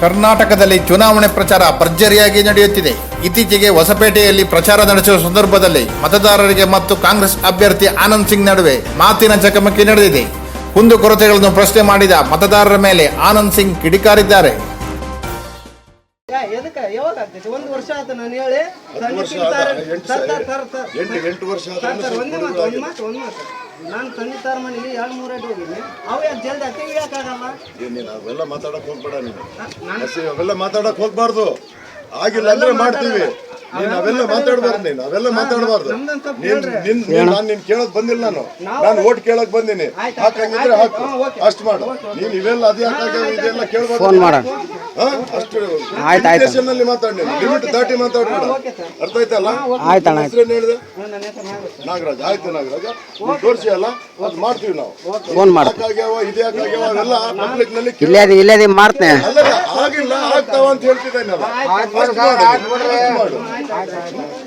ಕರ್ನಾಟಕದಲ್ಲಿ ಚುನಾವಣೆ ಪ್ರಚಾರ ಭರ್ಜರಿಯಾಗಿ ನಡೆಯುತ್ತಿದೆ. ಇತ್ತೀಚೆಗೆ ಹೊಸಪೇಟೆಯಲ್ಲಿ ಪ್ರಚಾರ ನಡೆಸುವ ಸಂದರ್ಭದಲ್ಲಿ ಮತದಾರರಿಗೆ ಮತ್ತು ಕಾಂಗ್ರೆಸ್ ಅಭ್ಯರ್ಥಿ ಆನಂದ್ ಸಿಂಗ್ ನಡುವೆ ಮಾತಿನ ಚಕಮಕಿ ನಡೆದಿದೆ. ಕುಂದುಕೊರತೆಗಳನ್ನು ಪ್ರಶ್ನೆ ಮಾಡಿದ ಮತದಾರರ ಮೇಲೆ ಆನಂದ್ ಸಿಂಗ್ ಕಿಡಿಕಾರಿದ್ದಾರೆ. ಎದಕ್ಕ? ಯಾವಾಗ ಆಗ್ತೈತಿ? ಒಂದು ವರ್ಷ ಆತ ನಾನು ಹೇಳಿ. ಎಂಟು ವರ್ಷ ಒಂದೇ ಮಾತು ಒಂದು ಮಾತು ಒಂದು ಮಾತು. ನಾನು ತಂದೆ ತಾರ ಮನೇಲಿ ಎರಡು ಮೂರು ಐದು ಹೋಗಿನಿ ಅವು ಯಾಕೆ ಜಲ್ದಿ ಆಗ್ತವೆ ಯಾಕಾಗಲ್ಲ ಏನ್ ನೀನು ಅವೆಲ್ಲ ಮಾತಾಡಕ್ ಹೋಗ್ಬೇಡ ನೀನು. ಅವೆಲ್ಲ ಮಾತಾಡಕ್ ಹೋಗ್ಬಾರ್ದು. ಆಗಿಲ್ಲ ಅಂದ್ರೆ ಮಾಡ್ತೀವಿ. ನೀನ್ ಅವೆಲ್ಲ ಮಾತಾಡ್ಬಾರ್ದು ನೀನು ಅವೆಲ್ಲ ಮಾತಾಡಬಾರ್ದು. ನೀನ್ ನಿನ್ ನೀನ್- ನಾನ್ ಕೇಳಕ್ ಬಂದಿಲ್ಲ ನಾನು. ನಾನು ಓಟ್ ಕೇಳಕ್ ಬಂದೀನಿ. ಹಾಕಂಗಿದ್ರೆ ಹಾಕು ಅಷ್ಟು ಮಾಡು. ನೀನ್ ಇವೆಲ್ಲ ಅದೇ ಹಾಕಾಗ ಇದೆಲ್ಲ ಕೇಳ್ಬಾರ್ದು. ಫೋನ್ ಮಾಡ. ಹಾ? ಅಷ್ಟು ನಲ್ಲಿ ಮಾತಾಡ್ ನೀನು. ಲಿಮಿಟ್ ದಾಟಿ ಮಾತಾಡ್ಬೇಡ. ಅರ್ಥ ಆಯ್ತಲ್ಲ? ಆಯ್ತು ಅಣ್ಣ, ಆಯ್ತು. ಹೆಸ್ರೇನ್ ಹೇಳಿದೆ? ನಾಗರಾಜ್. ಆಯ್ತು ನಾಗರಾಜ. ತೋರಿಸಿ ಅಲ್ಲ ಅದು ಮಾಡ್ತೀವಿ ನಾವು. ಫೋನ್ ಮಾಡು. ಯಾಕಾಗ್ಯಾವ ಇದೇ ಯಾಕಾಗ್ಯಾವ ಅವೆಲ್ಲ ಪಬ್ಲಿಕ್ನಲ್ಲಿ ಇಲ್ಲೇ ಇಲ್ಲೇ ಮಾಡ್ತೇನೆ ಅಲ್ಲ ಆಗಿಲ್ಲ ಆಗ್ತಾವ ಅಂತ ಹೇಳ್ತಿದ್ದೆ ಅಷ್ಟ್ ಮಾಡು, ಮಾಡು.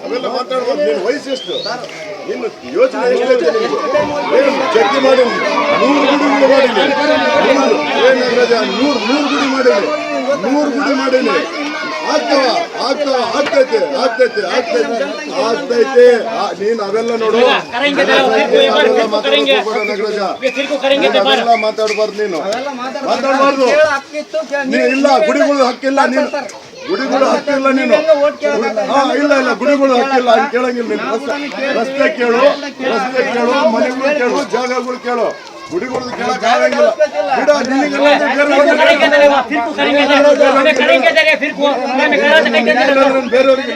ಅವೆಲ್ಲ ಮಾತಾಡ್ಬಾರ್ದು ನೀನು ವಯಸ್ಸು ಎಷ್ಟು? ಇನ್ನು ಯೋಚನೆ ಎಷ್ಟೈತೆ ನಿಮ್ಗೆ ಏನು ಮಾಡಿ ನೂರು ಗುಡಿ ಮಾಡಿನಿ ನೂರು ಏನ್ ನಾಗರಾಜ ನೂರು ನೂರು ಗುಡಿ ಮಾಡಿನಿ ನೂರು ಗುಡಿ ಮಾಡಿನಿ ಆಗ್ತಾವ ಆಗ್ತಾವ ಆಗ್ತೈತೆ ಆಗ್ತೈತೆ ಆಗ್ತೈತೆ ಆಗ್ತೈತೆ. ನೀನ್ ಅವೆಲ್ಲ ನೋಡು. ಅವೆಲ್ಲ ನೀನ್ ಮಾತಾಡ್ಬಾರ್ದು ನೀನು. ಅವೆಲ್ಲ ಮಾತಾಡ್ಬಾರ್ದು. ಮಾತಾಡ್ಬಾರ್ದು. ಹಕ್ಕಿತ್ತು, ನೀ ಇಲ್ಲ ಗುಡಿಗಳು ಹಕ್ಕಿಲ್ಲ ನೀನು ಗುಡಿಗಳು ಹಾಕಿಲ್ಲ ನೀನು. ಹಾ ಇಲ್ಲ. ಇಲ್ಲ ಗುಡಿಗಳು ಹಾಕಿಲ್ಲ ಅಲ್ಲಿ ಕೇಳಂಗಿಲ್ಲ ನೀನು. ರಸ್ತೆ ಕೇಳು. ರಸ್ತೆ ಕೇಳು ಮನೆಗಳು ಕೇಳು. ಜಾಗಗಳು ಕೇಳು. ಗುಡಿಗಳು ಕೇಳಕ್ ಬೇರೆಯವರಿಗೆ